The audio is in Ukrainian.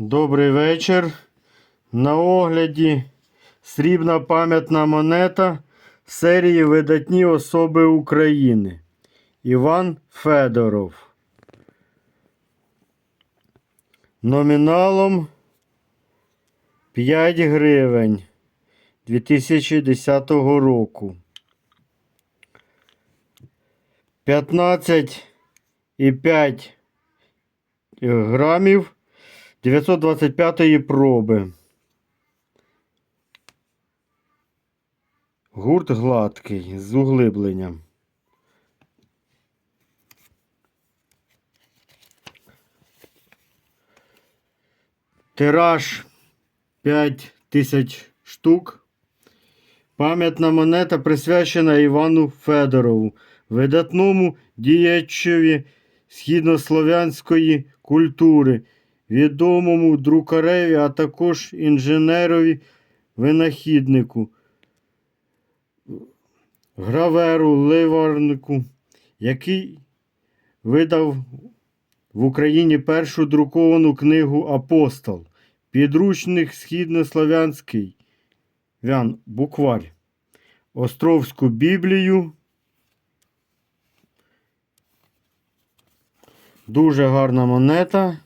Добрий вечір. На огляді срібна пам'ятна монета серії Видатні особи України. Іван Федоров. Номіналом 5 гривень 2010 року. 15,5 грамів 925 проби. Гурт гладкий з углибленням. Тираж 5 тисяч штук. Пам'ятна монета присвячена Івану Федорову, видатному діячеві східнослов'янської культури, відомому друкареві, а також інженерові винахіднику, граверу, ливарнику, який видав в Україні першу друковану книгу Апостол, підручник східнослов'янський Вян букварь, Островську Біблію. Дуже гарна монета.